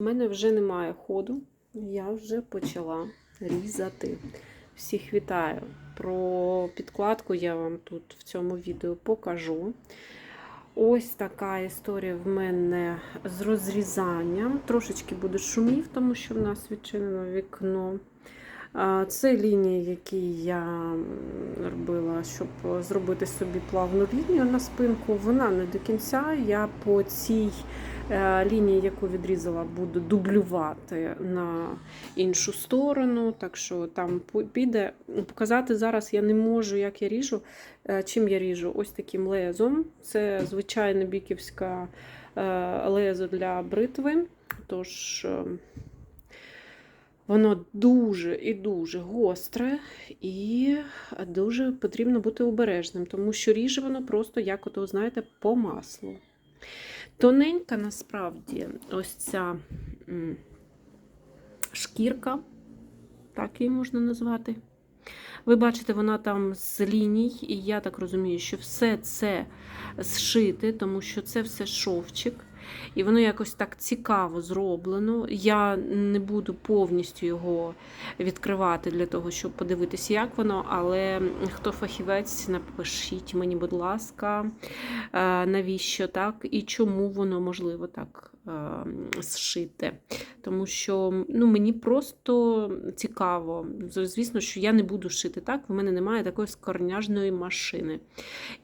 У мене вже немає ходу, я вже почала різати. Всіх вітаю. Про підкладку я вам тут в цьому відео покажу. Ось така історія в мене з розрізанням. Трошечки буде шумів, тому що в нас відчинено вікно. Це лінії, які я робила, щоб зробити собі плавну лінію на спинку. Вона не до кінця. Я по цій е, лінії, яку відрізала, буду дублювати на іншу сторону. Так що там піде. Показати зараз я не можу, як я ріжу. Е, Чим я ріжу? Ось таким лезом. Це звичайне біківське е, лезо для бритви. Тож. Воно дуже і дуже гостре, і дуже потрібно бути обережним, тому що ріже воно просто, як ото, знаєте, по маслу. Тоненька насправді ось ця шкірка, так її можна назвати. Ви бачите, вона там з ліній, і я так розумію, що все це зшите, тому що це все шовчик. І воно якось так цікаво зроблено. Я не буду повністю його відкривати для того, щоб подивитися, як воно. Але хто фахівець, напишіть мені, будь ласка, е, навіщо так і чому воно можливо так зшите. Тому що ну, мені просто цікаво. Звісно, що я не буду шити так, в мене немає такої скорняжної машини.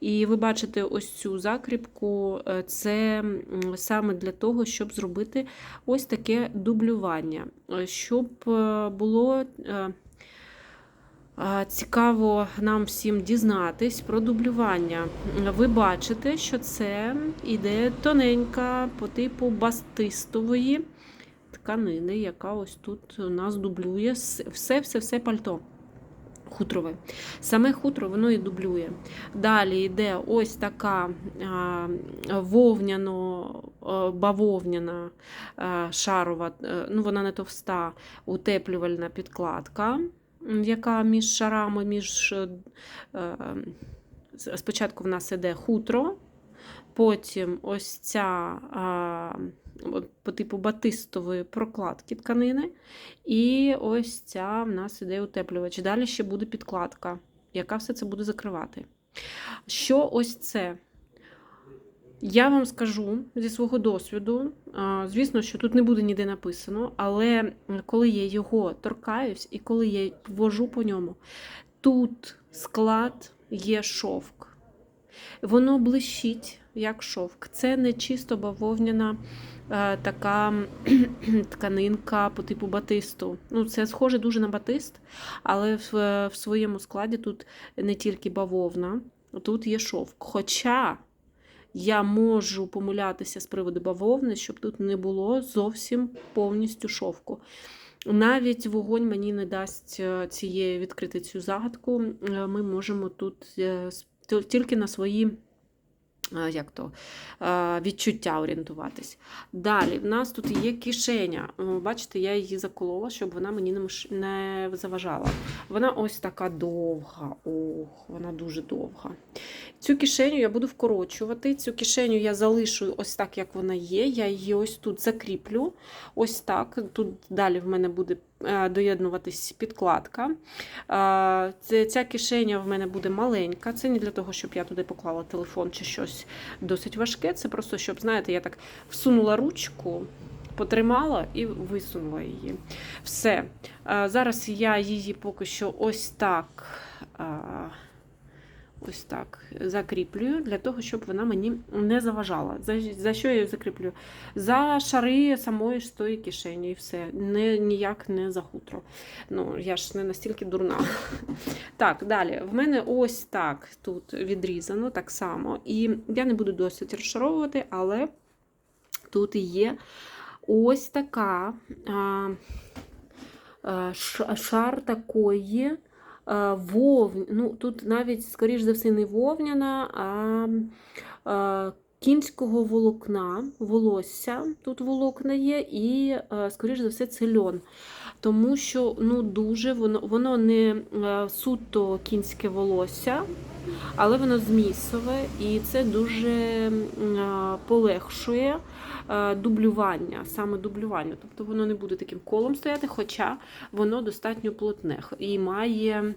І ви бачите ось цю закріпку, е, це саме для того, щоб зробити ось таке дублювання, Е, щоб е, було. Цікаво нам всім дізнатись про дублювання. Ви бачите, що це іде тоненька по типу бастистової тканини, яка ось тут у нас дублює все-все-все пальто. Хутрове. Саме хутро воно і дублює. Далі йде ось така а, вовняно, а, бавовняна а, шарова, е, ну вона не товста, утеплювальна підкладка, яка між шарами, між е, спочатку в нас іде хутро, потім ось ця по типу батистової прокладки тканини. І ось ця в нас іде утеплювач. Далі ще буде підкладка, яка все це буде закривати. Що ось це? Я вам скажу зі свого досвіду, звісно, що тут не буде ніде написано, але коли я його торкаюсь і коли я ввожу по ньому, тут склад є шовк. Воно блищить, як шовк. Це не чисто бавовняна е, така тканинка по типу батисту. Ну, це схоже дуже на батист, але в, в своєму складі тут не тільки бавовна, тут є шовк. Хоча я можу помилятися з приводу бавовни, щоб тут не було зовсім повністю шовку. Навіть вогонь мені не дасть е, цієї відкрити цю загадку. Е, Ми можемо тут е, тільки на свої як то, відчуття орієнтуватись. Далі, в нас тут є кишеня. Бачите, я її заколола, щоб вона мені не заважала. Вона ось така довга. Ох, вона дуже довга. Цю кишеню я буду вкорочувати. Цю кишеню я залишу ось так, як вона є. Я її ось тут закріплю. Ось так. Тут далі в мене буде доєднуватись підкладка. Е, Ця кишеня в мене буде маленька. Це не для того, щоб я туди поклала телефон чи щось досить важке. Це просто, щоб, знаєте, я так всунула ручку. Потримала і висунула її. Все. Е, Зараз я її поки що ось так. Ось так закріплюю для того, щоб вона мені не заважала. За, за що я її закріплюю? За шари самої ж тої кишені і все. Не, ніяк не за хутро. Ну, я ж не настільки дурна. Так, далі. В мене ось так тут відрізано так само. І я не буду досить розшаровувати, але тут є ось така а, а, шар такої. А, Вовн, ну тут навіть, скоріш за все, не вовняна, а, кінського волокна, волосся. Тут волокна є, і, скоріш за все, це льон. Тому що ну, дуже воно, воно не суто кінське волосся, але воно змісове і це дуже полегшує дублювання, саме дублювання. Тобто воно не буде таким колом стояти, хоча воно достатньо плотне і має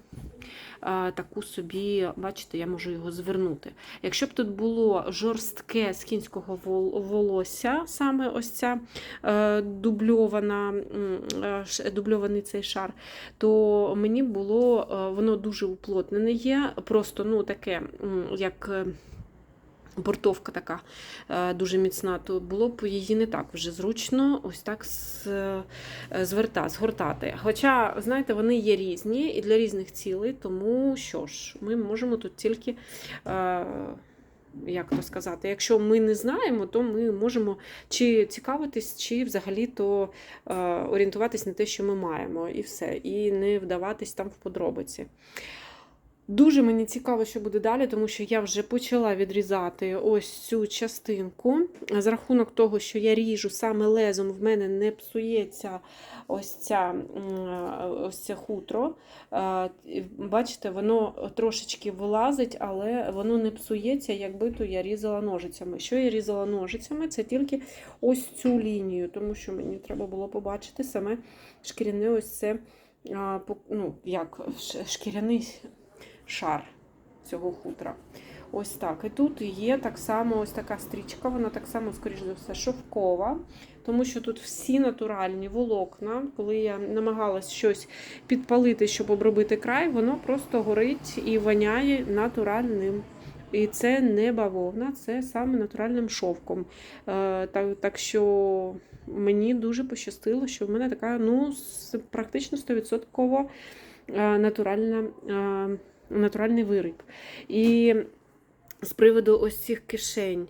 таку собі, бачите, я можу його звернути. Якщо б тут було жорстке з кінського волосся, саме ось ця е, дубльована, е, дубльований цей шар, то мені було е, воно дуже уплотнене є, просто ну таке, як. е, Бортовка така е, дуже міцна, то було б її не так вже зручно ось так е, зверта, згортати. Хоча, знаєте, вони є різні і для різних цілей, тому що ж, ми можемо тут тільки, як то сказати, якщо ми не знаємо, то ми можемо чи цікавитись, чи взагалі то е, орієнтуватись на те, що ми маємо, і все, і не вдаватись там в подробиці. Дуже мені цікаво, що буде далі, тому що я вже почала відрізати ось цю частинку. За рахунок того, що я ріжу саме лезом, в мене не псується ось, ця, ось це хутро. Бачите, воно трошечки вилазить, але воно не псується, якби то я різала ножицями. Що я різала ножицями? Це тільки ось цю лінію, тому що мені треба було побачити саме шкіряне ось це. Ну, як шкіряний шар цього хутра. Ось так. І тут є так само ось така стрічка, вона так само, скоріш за все, шовкова, тому що тут всі натуральні волокна. Коли я намагалась щось підпалити, щоб обробити край, воно просто горить і воняє натуральним. І це не бавовна, це саме натуральним шовком. Е, так, так що мені дуже пощастило, що в мене така ну, практично 100% е, натуральна. Натуральний виріб. І з приводу ось цих кишень.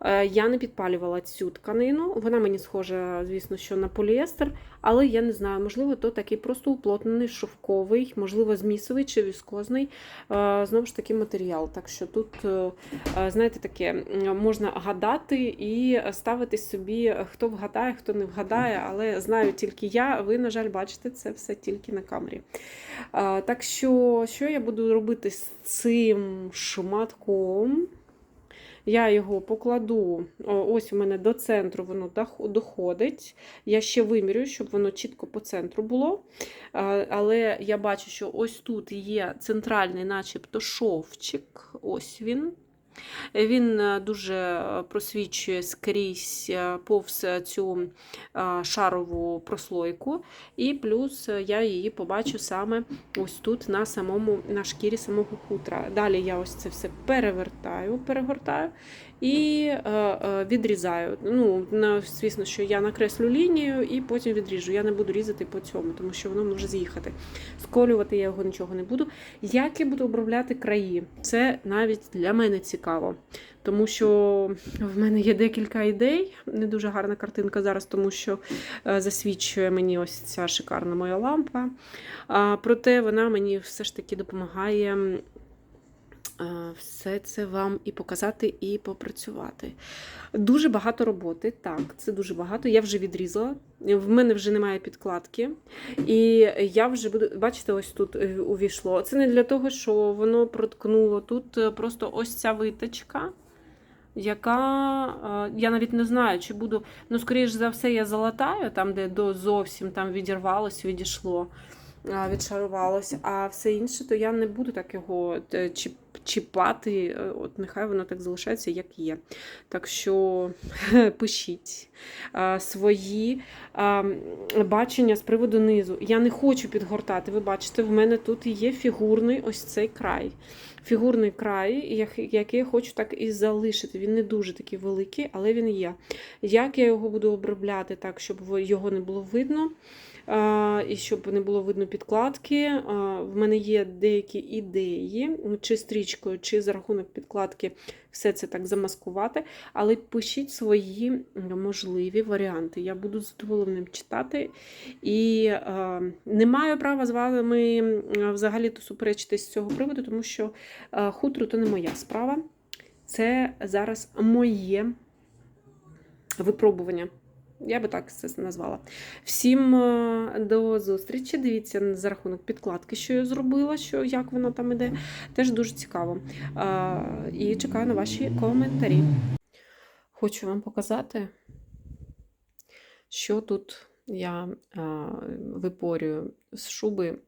е, Я не підпалювала цю тканину. Вона мені схожа, звісно, що на поліестер, але я не знаю, можливо, то такий просто уплотнений, шовковий, можливо, змісовий чи віскозний. е, Знову ж таки, матеріал. Так що тут, е, е, знаєте, таке можна гадати і ставити собі, хто вгадає, хто не вгадає, але знаю тільки я. Ви, на жаль, бачите це все тільки на камері. Так що, що я буду робити з цим шматком? Я його покладу, ось у мене до центру воно доходить. Я ще вимірюю, щоб воно чітко по центру було. Але я бачу, що ось тут є центральний, начебто, шовчик. Ось він. Він е, дуже е, просвічує скрізь е, повз цю шарову прослойку, і плюс я її побачу саме ось тут на самому на шкірі самого хутра. Далі я ось це все перевертаю, перегортаю і е, е, відрізаю. Ну, звісно, що я накреслю лінію і потім відріжу. Я не буду різати по цьому, тому що воно може з'їхати. Сколювати я його нічого не буду. Як я буду обробляти краї? Це навіть для мене цікаво. Тому що в мене є декілька ідей. Не дуже гарна картинка зараз, тому що е, засвідчує мені ось ця шикарна моя лампа. Проте вона мені все ж таки допомагає все це вам і показати, і попрацювати. Дуже багато роботи. Так, це дуже багато. Я вже відрізала. В мене вже немає підкладки. І я вже буду, бачите, ось тут е, увійшло. Це не для того, що воно проткнуло. Тут е, просто ось ця виточка, яка е, я навіть не знаю, чи буду. Ну, скоріш за все, я залатаю, там, де до зовсім там відірвалось, відійшло, е, відшарувалось, а все інше, то я не буду так його е, чіпати. Е, От нехай воно так залишається, як є. Так що пишіть е, свої е, бачення з приводу низу. Я не хочу підгортати. Ви бачите, в мене тут є фігурний ось цей край. Фігурний край, який я хочу так і залишити. Він не дуже такий великий, але він є. Як я його буду обробляти так, щоб його не було видно, е, і щоб не було видно підкладки. В мене є деякі ідеї, ну, чи стрічкою, чи за рахунок підкладки все це так замаскувати. Але пишіть свої можливі варіанти. Я буду з задоволенням читати. І не маю права з вами взагалі-то суперечитись з цього приводу, тому що хутро то не моя справа. Це зараз моє випробування. Я би так це назвала. Всім е, до зустрічі. Дивіться за рахунок підкладки, що я зробила, що як вона там іде. Теж дуже цікаво. Е, І чекаю на ваші коментарі. Хочу вам показати, що тут я е, випорюю з шуби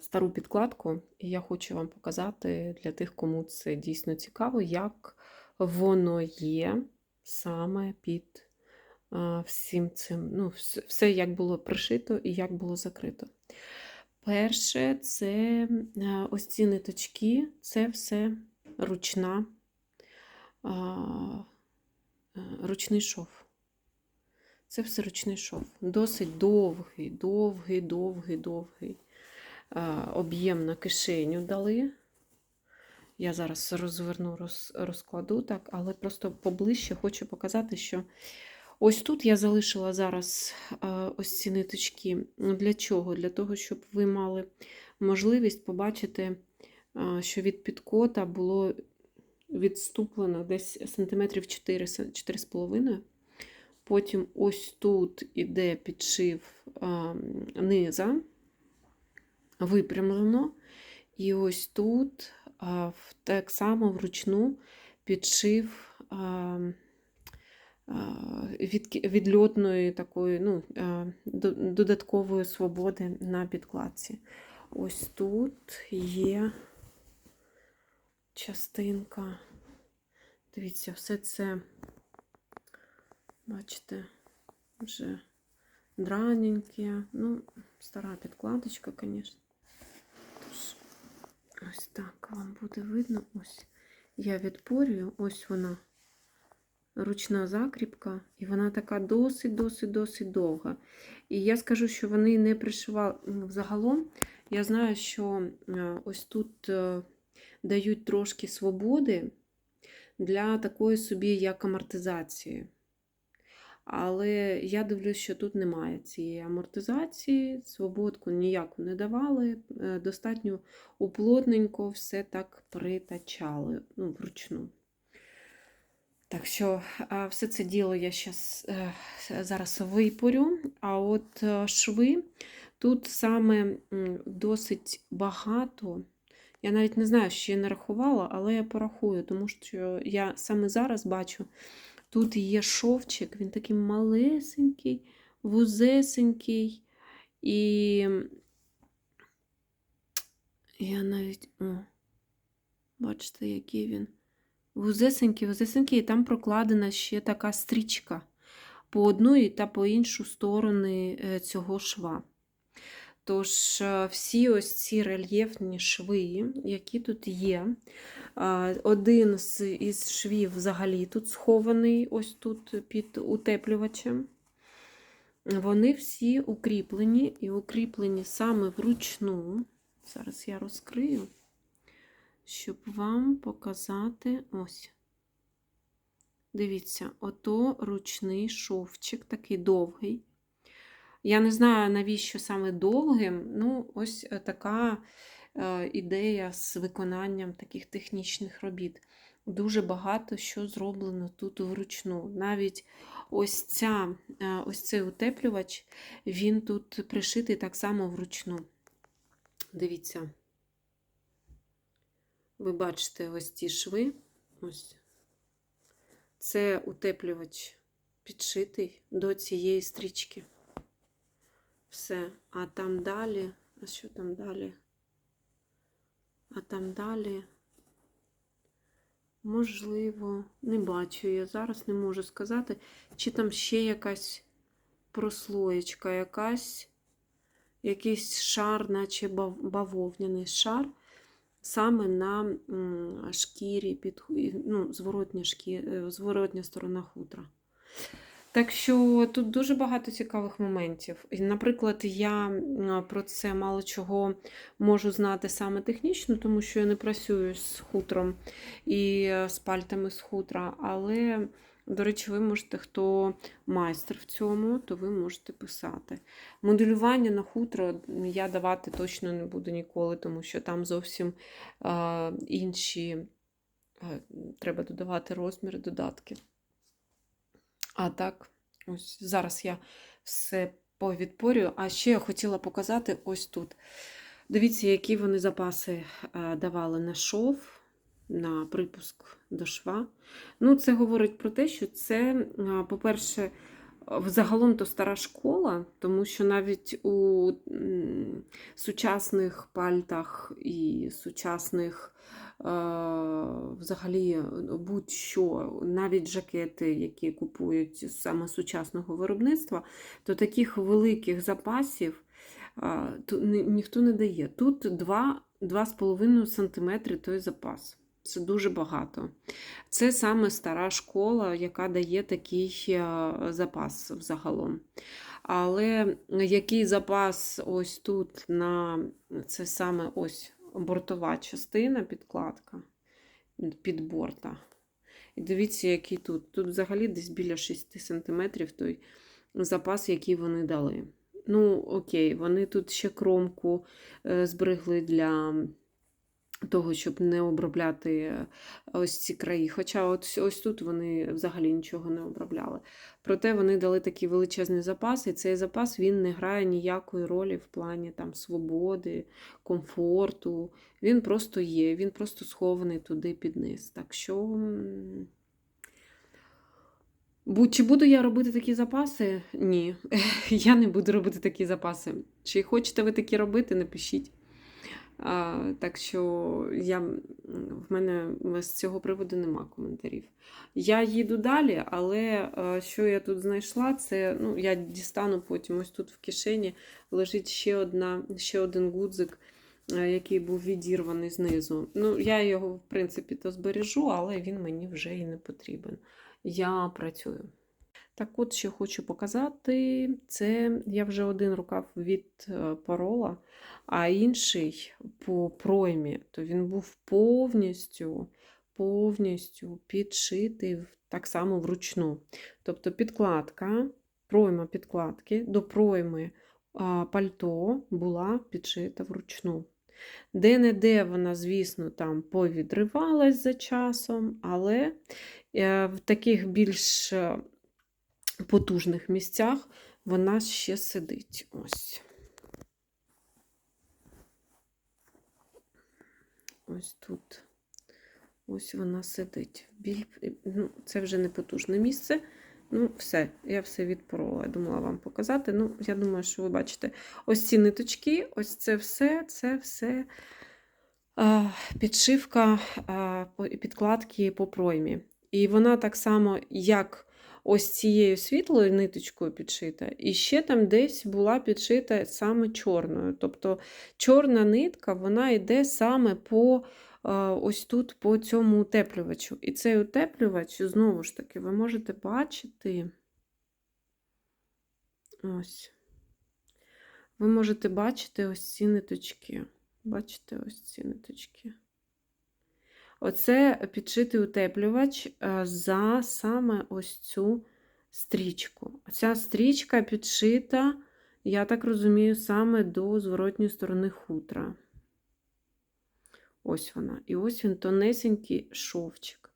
стару підкладку, і я хочу вам показати для тих, кому це дійсно цікаво, як воно є саме під всім цим. Ну, все, як було пришито і як було закрито. Перше, це ось ці ниточки, це все ручна, е, ручний шов. Це все ручний шов. Досить довгий, довгий, довгий, довгий об'єм на кишеню дали. Я зараз розверну, роз, розкладу так, але просто поближче хочу показати, що ось тут я залишила зараз а, ось ці ниточки. Для чого? Для того, щоб ви мали можливість побачити, а, що від підкота було відступлено десь сантиметрів 4, 4,5. Потім ось тут іде підшив а, низа, випрямлено. І ось тут так само вручну підшив від, відльотної такої ну, додаткової свободи на підкладці. Ось тут є частинка. Дивіться, все це, бачите, вже драненьке. Ну, стара підкладочка, звісно. Тож, ось так вам буде видно. Ось я відпорюю, ось вона. Ручна закріпка, і вона така досить, досить, досить довга. І я скажу, що вони не пришивали взагалом. Я знаю, що е, ось тут е, дають трошки свободи для такої собі, як амортизації. Але я дивлюсь, що тут немає цієї амортизації, свободку ніяку не давали, е, достатньо уплотненько все так притачали ну, вручну. Так що все це діло я щас, е, зараз випорю. А от е, шви тут саме досить багато. Я навіть не знаю, що я не рахувала, але я порахую, тому що я саме зараз бачу, тут є шовчик, він такий малесенький, вузесенький. І я навіть, о, бачите, який він. Вузесенький, вузесенький, і там прокладена ще така стрічка по одну та по іншу сторони е, цього шва. Тож, е, всі ось ці рельєфні шви, які тут є, один із швів взагалі тут схований, ось тут під утеплювачем. Вони всі укріплені і укріплені саме вручну. Зараз я розкрию щоб вам показати ось. Дивіться, ото ручний шовчик, такий довгий. Я не знаю, навіщо саме довгим. Ну, ось е, така е, ідея з виконанням таких технічних робіт. Дуже багато що зроблено тут вручну. Навіть ось, ця, е, ось цей утеплювач, він тут пришитий так само вручну. Дивіться. Ви бачите ось ці шви. Ось. Це утеплювач підшитий до цієї стрічки. Все. А там далі, а що там далі? А там далі, можливо, не бачу я зараз, не можу сказати, чи там ще якась прослоєчка, якась, якийсь шар, наче бав- бавовняний шар саме на шкірі, під, ну, зворотня, шкі, е, зворотня сторона хутра. Так що тут дуже багато цікавих моментів. Наприклад, я про це мало чого можу знати саме технічно, тому що я не працюю з хутром і е, з пальтами з хутра. Але, до речі, ви можете, хто майстер в цьому, то ви можете писати. Моделювання на хутро я давати точно не буду ніколи, тому що там зовсім е, інші, е, треба додавати розміри, додатки. А так, Ось зараз я все повідпорюю. А ще я хотіла показати ось тут. Дивіться, які вони запаси давали на шов, на припуск до шва. Ну, це говорить про те, що це, по-перше, Взагалом то стара школа, тому що навіть у сучасних пальтах і сучасних взагалі будь-що, навіть жакети, які купують саме сучасного виробництва, то таких великих запасів то ні, ніхто не дає. Тут 2-2,5 см той запас. Це дуже багато. Це саме стара школа, яка дає такий е, запас взагалом. Але який запас ось тут на це саме ось бортова частина, підкладка під борта. І дивіться, який тут. Тут взагалі десь біля 6 см той запас, який вони дали. Ну, окей, вони тут ще кромку е, зберегли для того, щоб не обробляти е, ось ці краї. Хоча от ось тут вони взагалі нічого не обробляли. Проте вони дали такий величезний запас, і цей запас він не грає ніякої ролі в плані там, свободи, комфорту. Він просто є, він просто схований туди під низ. Так що. Чи буду я робити такі запаси? Ні, я не буду робити такі запаси. Чи хочете ви такі робити, напишіть. Так що я, в мене з цього приводу нема коментарів. Я їду далі, але що я тут знайшла, це ну, я дістану потім ось тут в кишені лежить ще одна, ще один гудзик, який був відірваний знизу. Ну, Я його, в принципі, то збережу, але він мені вже і не потрібен. Я працюю. Так от, що хочу показати, це я вже один рукав від парола, а інший по проймі, то він був повністю повністю підшитий так само вручну. Тобто підкладка, пройма підкладки до пройми пальто була підшита вручну. Де-не-де вона, звісно, там повідривалась за часом, але е, в таких більш е, потужних місцях вона ще сидить. Ось. Ось тут. Ось вона сидить. Біль... Ну, Це вже не потужне місце. Ну, все, я все відпорола. Я думала вам показати. Ну, я думаю, що ви бачите ось ці ниточки, ось це все, це все а, підшивка а, підкладки по проймі. І вона так само, як ось цією світлою ниточкою підшита, і ще там десь була підшита саме чорною. Тобто чорна нитка вона йде саме по ось тут по цьому утеплювачу. І цей утеплювач, знову ж таки, ви можете бачити. Ось. Ви можете бачити ось ці ниточки. Бачите ось ці ниточки. Оце підшитий утеплювач е, за саме ось цю стрічку. Ця стрічка підшита, я так розумію, саме до зворотньої сторони хутра. Ось вона. І ось він тонесенький шовчик.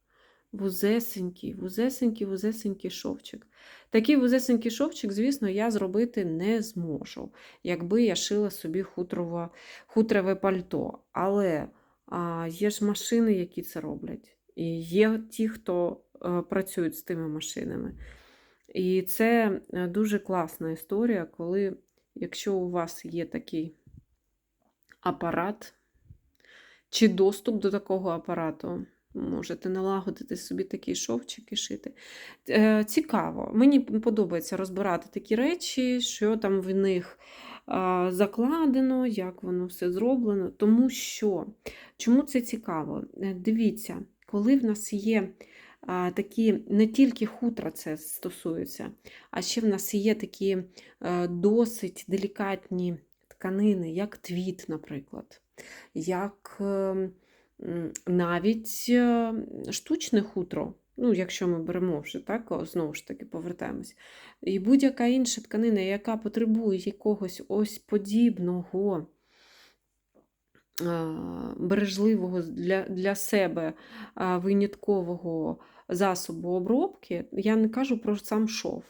Вузесенький, вузесенький, вузесенький шовчик. Такий вузесенький шовчик, звісно, я зробити не зможу, якби я шила собі хутрове, хутрове пальто. Але а, є ж машини, які це роблять. І є ті, хто е, працюють з тими машинами. І це е, дуже класна історія, коли, якщо у вас є такий апарат, чи доступ до такого апарату. Можете налагодити собі такі шовчики шити. Е, цікаво, мені подобається розбирати такі речі, що там в них закладено, як воно все зроблено. Тому що, чому це цікаво? Е, дивіться, коли в нас є такі, не тільки хутра це стосується, а ще в нас є такі е, досить делікатні тканини, як твіт, наприклад як ем, навіть е, штучне хутро. Ну, якщо ми беремо вже, так, знову ж таки, повертаємось. І будь-яка інша тканина, яка потребує якогось ось подібного бережливого для для себе виняткового засобу обробки, я не кажу про сам шов.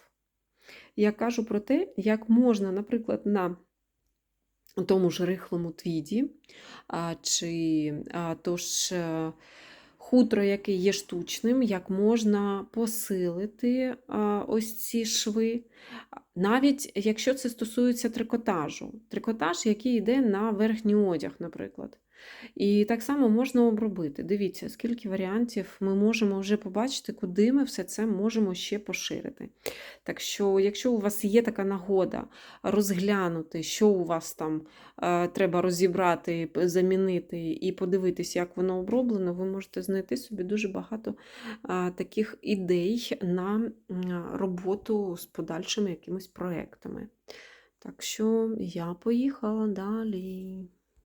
я кажу про те, як можна, наприклад, на тому ж рихлому твіді, чи тож е, хутро, яке є штучним, як можна посилити ось ці шви, навіть якщо це стосується трикотажу. Трикотаж, який йде на верхній одяг, наприклад. І так само можна обробити. Дивіться, скільки варіантів ми можемо вже побачити, куди ми все це можемо ще поширити. Так що, якщо у вас є така нагода розглянути, що у вас там е, треба розібрати, замінити і подивитись, як воно оброблено, ви можете знайти собі дуже багато е, таких ідей на роботу з подальшими якимись проектами. Так що я поїхала далі.